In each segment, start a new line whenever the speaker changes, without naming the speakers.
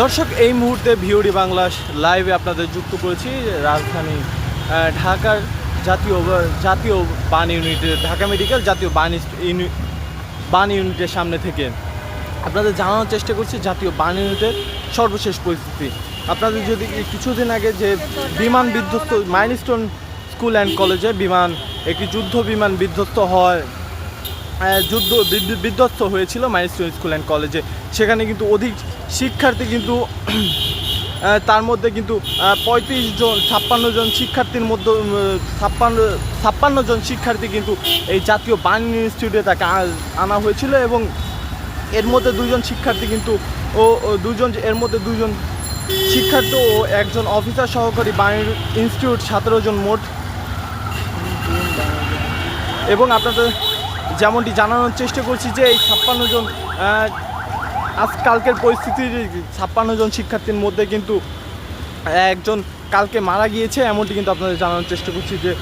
দর্শক, এই মুহূর্তে ভিওডি বাংলা লাইভে আপনাদের যুক্ত করেছি রাজধানী ঢাকার জাতীয় জাতীয় বান ইউনিটের ঢাকা মেডিকেল জাতীয় বান বান ইউনিটের সামনে থেকে। আপনাদের জানানোর চেষ্টা করছি জাতীয় বান ইউনিটের সর্বশেষ পরিস্থিতি। আপনাদের যদি কিছুদিন আগে যে বিমান বিধ্বস্ত, মাইলস্টোন স্কুল অ্যান্ড কলেজে বিমান, একটি যুদ্ধ বিমান বিধ্বস্ত হয় যুদ্ধ বিধ্বস্ত হয়েছিল মাইলস্টোন স্কুল অ্যান্ড কলেজে। সেখানে কিন্তু অধিক শিক্ষার্থী কিন্তু তার মধ্যে কিন্তু পঁয়ত্রিশ জন, ছাপ্পান্ন জন শিক্ষার্থীর মধ্যে ছাপ্পান্ন ছাপ্পান্ন জন শিক্ষার্থী কিন্তু এই জাতীয় বান ইনস্টিটিউটে তাকে আনা হয়েছিল এবং এর মধ্যে দুজন শিক্ষার্থী কিন্তু ও দুজন এর মধ্যে দুজন শিক্ষার্থী ও একজন অফিসার সহকারী বাণিজ্য ইনস্টিটিউট, সতেরো জন মোট। এবং আপনাদের যেমনটি জানানোর চেষ্টা করছি যে এই ছাপ্পান্ন জন আজকালকের পরিস্থিতির ছাপ্পান্ন জন শিক্ষার্থীর মধ্যে কিন্তু একজন কালকে মারা গিয়েছে, এমনটি কিন্তু আপনাদের জানানোর চেষ্টা করছি যে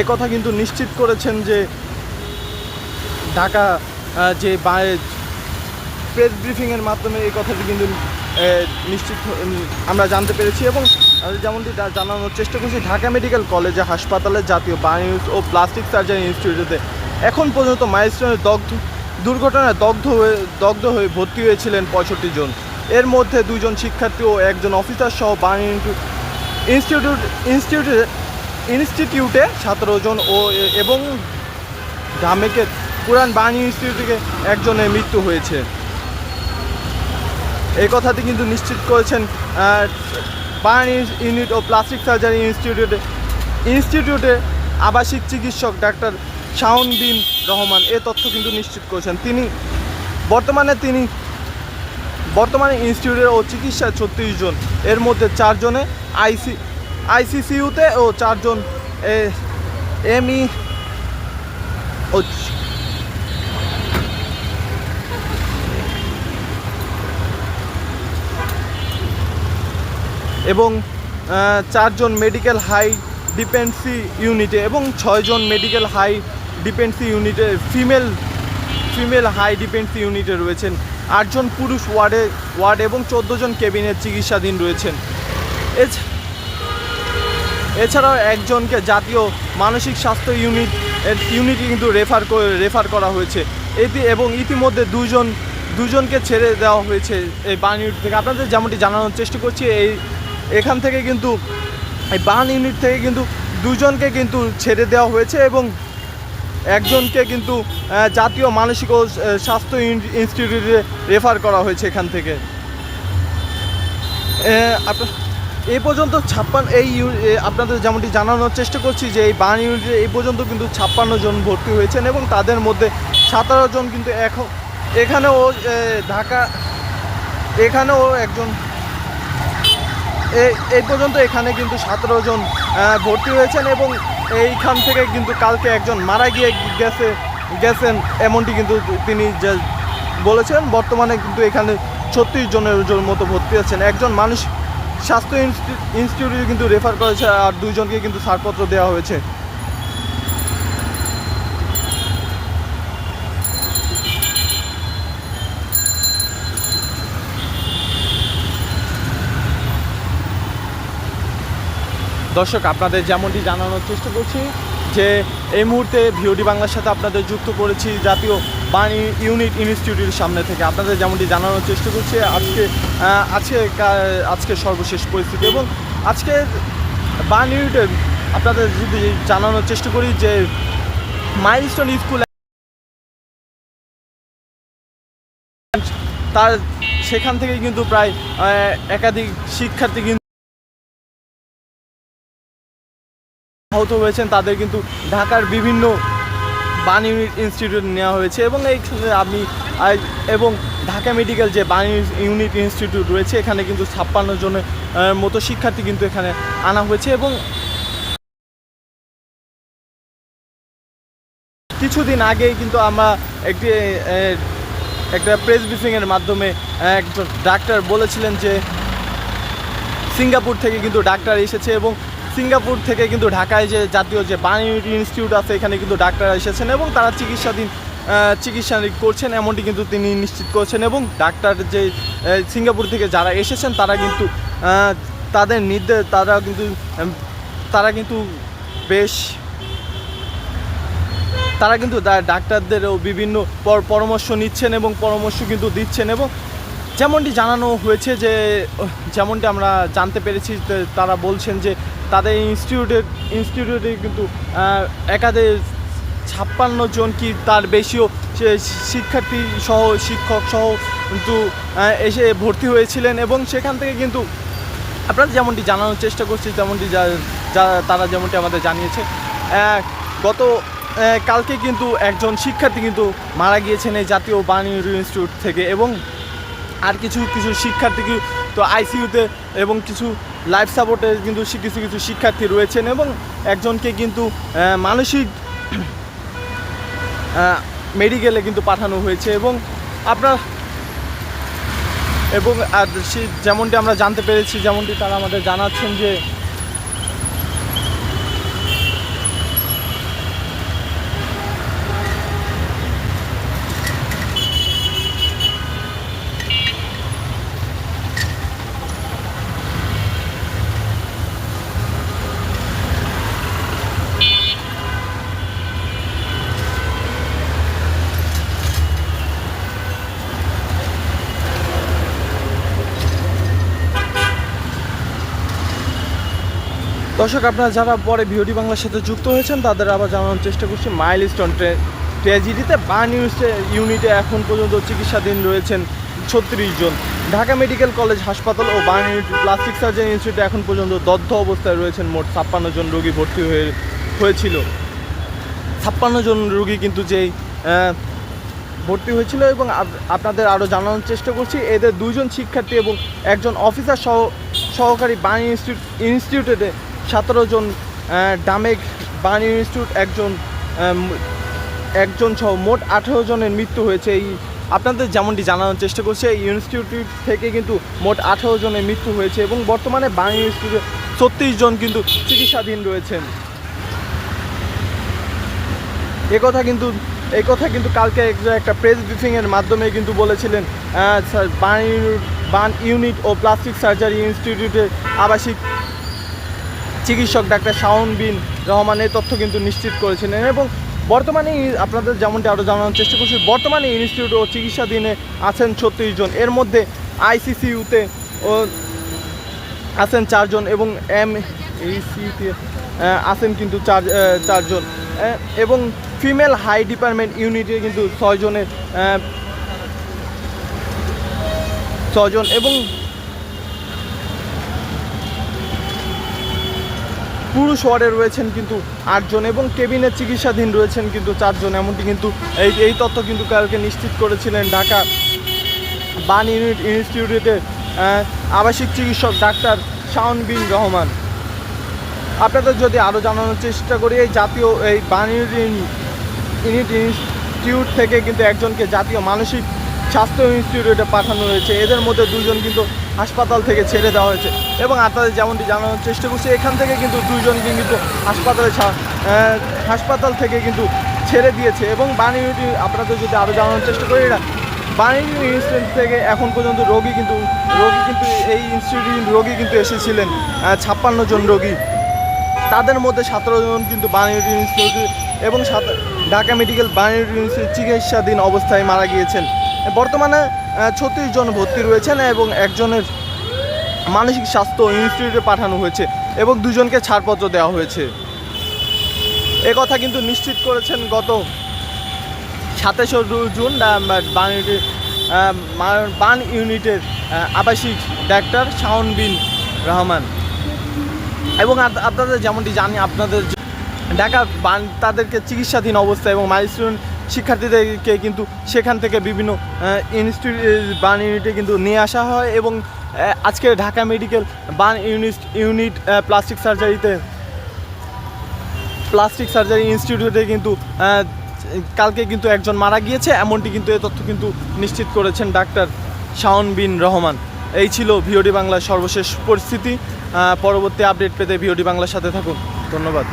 এ কথা কিন্তু নিশ্চিত করেছেন যে ঢাকা যে প্রেস ব্রিফিংয়ের মাধ্যমে এই কথাটি কিন্তু নিশ্চিত, আমরা জানতে পেরেছি এবং যেমনটি জানানোর চেষ্টা করছি, ঢাকা মেডিকেল কলেজে হাসপাতালে জাতীয় বায়োনিউজ ও প্লাস্টিক সার্জারি ইনস্টিটিউটে এখন পর্যন্ত মাইলস্টোনের দগ্ধ দুর্ঘটনায় দগ্ধ হয়ে দগ্ধ হয়ে ভর্তি হয়েছিলেন পঁয়ষট্টি জন। এর মধ্যে দুজন শিক্ষার্থী ও একজন অফিসার সহ ইনস্টিটিউট ইনস্টিটিউটে ইনস্টিটিউটে সতেরো জন ও এবং ঢামেকের পুরান বাণী ইনস্টিটিউট একজনের মৃত্যু হয়েছে। এই কথাটি কিন্তু নিশ্চিত করেছেন বাণী ইউনিট ও প্লাস্টিক সার্জারি ইনস্টিটিউটে ইনস্টিটিউটে আবাসিক চিকিৎসক ডাক্তার শাওন বিন রহমান, এ তথ্য কিন্তু নিশ্চিত করেছেন। তিনি বর্তমানে তিনি বর্তমানে ইনস্টিটিউটের ও চিকিৎসায় ছত্রিশ জন। এর মধ্যে চারজনে আইসি আইসিসিউতে ও চারজন এমই ও এবং চারজন মেডিকেল হাই ডিপেন্সি ইউনিটে এবং ছয়জন মেডিকেল হাই ডিপেন্সি ইউনিটে, ফিমেল ফিমেল হাই ডিপেন্সি ইউনিটে রয়েছেন। আটজন পুরুষ ওয়ার্ডে, ওয়ার্ড এবং জন কেবিনের চিকিৎসাধীন রয়েছেন। এছ- এছাড়াও একজনকে জাতীয় মানসিক স্বাস্থ্য ইউনিট ইউনিটে কিন্তু রেফার রেফার করা হয়েছে। এটি এবং ইতিমধ্যে দুজন, দুজনকে ছেড়ে দেওয়া হয়েছে এই বান ইউনিট থেকে। আপনাদের যেমনটি জানানোর চেষ্টা করছি, এই, এখান থেকে কিন্তু, এই বান ইউনিট থেকে কিন্তু দুজনকে কিন্তু ছেড়ে দেওয়া হয়েছে এবং একজনকে কিন্তু জাতীয় মানসিক ও স্বাস্থ্য ইন- ইনস্টিটিউটে রেফার করা হয়েছে এখান থেকে। এই পর্যন্ত ছাপ্পান্ন, এই আপনাদের যেমনটি জানানোর চেষ্টা করছি যে এই বান ইউনিটে এই পর্যন্ত কিন্তু ছাপ্পান্ন জন ভর্তি হয়েছেন এবং তাদের মধ্যে সতেরো জন কিন্তু এখন, এখানেও ঢাকা, এখানেও একজন এই পর্যন্ত এখানে কিন্তু সতেরো জন ভর্তি হয়েছেন এবং এইখান থেকে কিন্তু কালকে একজন মারা গিয়ে গেছে, গেছেন, এমনটি কিন্তু তিনি যে বলেছেন। বর্তমানে কিন্তু এখানে ছত্রিশ জনের জন মতো ভর্তি আছেন। একজন মানুষ স্বাস্থ্য ইনস্টি- ইনস্টিটিউটে কিন্তু রেফার করেছে আর দুইজনকে কিন্তু ছাড়পত্র দেওয়া হয়েছে। দর্শক, আপনাদের যেমনটি জানানোর চেষ্টা করছি যে এই মুহূর্তে ভিওডি বাংলার সাথে আপনাদের যুক্ত করেছি জাতীয় বাণী ইউনিট ইনস্টিটিউটের সামনে থেকে। আপনাদের যেমনটি জানানোর চেষ্টা করছি, আজকে আজকে আজকে সর্বশেষ পরিস্থিতি এবং আজকে বাণ ইউনিটের আপনাদের যদি জানানোর চেষ্টা করি যে মাইলস্টোন স্কুল তার সেখান থেকে কিন্তু প্রায় একাধিক শিক্ষার্থী কিন্তু আহত হয়েছেন, তাদের কিন্তু ঢাকার বিভিন্ন বান ইউনিট ইনস্টিটিউট নেওয়া হয়েছে এবং এইখানে আমি এবং ঢাকা মেডিকেল যে বান ইউনিট ইনস্টিটিউট রয়েছে, এখানে কিন্তু ছাপ্পান্ন জনের মতো শিক্ষার্থী কিন্তু এখানে আনা হয়েছে এবং কিছুদিন আগেই কিন্তু আমরা একটি একটা প্রেস ব্রিফিংয়ের মাধ্যমে একজন ডাক্তার বলেছিলেন যে, সিঙ্গাপুর থেকে কিন্তু ডাক্তার এসেছে এবং সিঙ্গাপুর থেকে কিন্তু ঢাকায় যে জাতীয় যে বাণী ইনস্টিটিউট আছে, এখানে কিন্তু ডাক্তার এসেছেন এবং তারা চিকিৎসাধীন চিকিৎসা করছেন এমনটি কিন্তু তিনি নিশ্চিত করেছেন এবং ডাক্তার যে সিঙ্গাপুর থেকে যারা এসেছেন তারা কিন্তু তাদের নির্দেশ তারা কিন্তু তারা কিন্তু বেশ, তারা কিন্তু ডাক্তারদেরও বিভিন্ন পর- পরামর্শ নিচ্ছেন এবং পরামর্শ কিন্তু দিচ্ছেন এবং যেমনটি জানানো হয়েছে যে যেমনটি আমরা জানতে পেরেছি তারা বলছেন যে তাদের ইনস্টিটিউটে ইনস্টিটিউটে কিন্তু একাদে ছাপ্পান্ন জন কি তার বেশিও শিক্ষার্থী সহ, শিক্ষক সহ কিন্তু এসে ভর্তি হয়েছিলেন এবং সেখান থেকে কিন্তু আপনারা যেমনটি জানানোর চেষ্টা করছি, তেমনটি যা তারা যেমনটি আমাদের জানিয়েছে গত কালকে কিন্তু একজন শিক্ষার্থী কিন্তু মারা গিয়েছেন এই জাতীয় বাণী ইনস্টিটিউট থেকে এবং আর কিছু কিছু শিক্ষার্থী তো আইসিইউতে এবং কিছু লাইফ সাপোর্টে কিন্তু কিছু কিছু শিক্ষার্থী রয়েছেন এবং একজনকে কিন্তু মানসিক মেডিকেলে কিন্তু পাঠানো হয়েছে এবং আপনার, এবং আর সে যেমনটি আমরা জানতে পেরেছি, যেমনটি তারা আমাদের জানাচ্ছেন যে দর্শক, আপনারা যারা পরে ভিওডি বাংলার সাথে যুক্ত হয়েছেন, তাদের আবার জানানোর চেষ্টা করছি মাইল স্টোন ট্র্যাজেডিতে বার্ন ইউনিটে এখন পর্যন্ত চিকিৎসাধীন রয়েছেন ছত্রিশ জন। ঢাকা মেডিকেল কলেজ হাসপাতাল ও বার্ন ইউনিট প্লাস্টিক সার্জারি ইনস্টিটিউটে এখন পর্যন্ত দগ্ধ অবস্থায় রয়েছেন মোট ছাপ্পান্ন জন রোগী ভর্তি হয়ে হয়েছিল। ছাপ্পান্ন জন রোগী কিন্তু যেই ভর্তি হয়েছিল এবং আপনাদের আরও জানানোর চেষ্টা করছি, এদের দুজন শিক্ষার্থী এবং একজন অফিসার সহ সহকারী বাণী ইনস্টিটিউট ইনস্টিটিউটে সতেরো জন ডামেক বাণী ইনস্টিটিউট একজন একজন সহ মোট আঠেরো জনের মৃত্যু হয়েছে। এই আপনাদের যেমনটি জানানোর চেষ্টা করছে, এই ইনস্টিটিউট থেকে কিন্তু মোট আঠেরো জনের মৃত্যু হয়েছে এবং বর্তমানে বাণী ইনস্টিটিউটে ছত্রিশ জন কিন্তু চিকিৎসাধীন রয়েছেন। এ কথা কিন্তু এই কথা কিন্তু কালকে এক- একটা প্রেস ব্রিফিংয়ের মাধ্যমে কিন্তু বলেছিলেন স্যার বান বান ইউনিট ও প্লাস্টিক সার্জারি ইনস্টিটিউটের আবাসিক চিকিৎসক ডাক্তার শাওন বিন রহমান এই তথ্য কিন্তু নিশ্চিত করেছিলেন এবং বর্তমানে আপনাদের যেমনটি আরও জানানোর চেষ্টা করছি, বর্তমানে ইনস্টিটিউট ও চিকিৎসাধীনে আছেন ছত্রিশ জন। এর মধ্যে আইসিসিউতে আছেন চারজন এবং এম এইসিতে আছেন কিন্তু চার চারজন এবং ফিমেল হাই ডিপার্টমেন্ট ইউনিটে কিন্তু ছয়জনের ছজন এবং পুরুষ ওয়ার্ডে রয়েছেন কিন্তু আটজন এবং কেবিনের চিকিৎসাধীন রয়েছেন কিন্তু চারজন। এমনটি কিন্তু এই এই তথ্য কিন্তু কালকে নিশ্চিত করেছিলেন ঢাকা বান ইউনিট, ইনস্টিটিউটের আবাসিক চিকিৎসক ডাক্তার শাওন বিন রহমান। আপনাদের যদি আরও জানানোর চেষ্টা করি, এই জাতীয়, এই বান ইউনিট ইউনিট ইনস্টিটিউট থেকে কিন্তু একজনকে জাতীয় মানসিক স্বাস্থ্য ইনস্টিটিউটে পাঠানো হয়েছে। এদের মধ্যে দুজন কিন্তু হাসপাতাল থেকে ছেড়ে দেওয়া হয়েছে এবং আপনাদের যেমনটি জানানোর চেষ্টা করছি, এখান থেকে কিন্তু দুজনকে কিন্তু হাসপাতালে হাসপাতাল থেকে কিন্তু ছেড়ে দিয়েছে এবং ইউনিটি আপনাদের যদি আরও জানানোর চেষ্টা করি এটা বাণিজ্য ইনস্টিটিউট থেকে এখন পর্যন্ত রোগী কিন্তু রোগী কিন্তু এই ইনস্টিটিউট রোগী কিন্তু এসেছিলেন ছাপ্পান্ন জন রোগী। তাদের মধ্যে সতেরো জন কিন্তু বাণিজ্য ইনস্টিটিউট এবং ঢাকা মেডিকেল বাণিজ্য ইনস্টিটিউট চিকিৎসাধীন অবস্থায় মারা গিয়েছেন। বর্তমানে ছত্রিশ জন ভর্তি রয়েছেন এবং একজনের মানসিক স্বাস্থ্য ইনস্টিটিউটে পাঠানো হয়েছে এবং দুজনকে ছাড়পত্র দেওয়া হয়েছে। এ কথা কিন্তু নিশ্চিত করেছেন গত সাতাশে জুন বান ইউনিটের আবাসিক ডাক্তার শাওন বিন রহমান। এবং আপনাদের যেমনটি জানি, আপনাদের ঢাকা বান, তাদেরকে চিকিৎসাধীন অবস্থা এবং মাইলস্টোন শিক্ষার্থীদেরকে কিন্তু সেখান থেকে বিভিন্ন ইনস্টিটিউট বান ইউনিটে কিন্তু নিয়ে আসা হয় এবং আজকে Dhaka medical burn unit unit plastic সার্জারিতে plastic surgery ইনস্টিটিউটে কিন্তু কালকে কিন্তু একজন মারা গিয়েছে, এমনটি কিন্তু এ তথ্য কিন্তু নিশ্চিত করেছেন ডাক্তার শাওন বিন রহমান। এই ছিল ভিওডি বাংলার সর্বশেষ পরিস্থিতি। পরবর্তী আপডেট পেতে ভিওডি বাংলার সাথে থাকুন। ধন্যবাদ।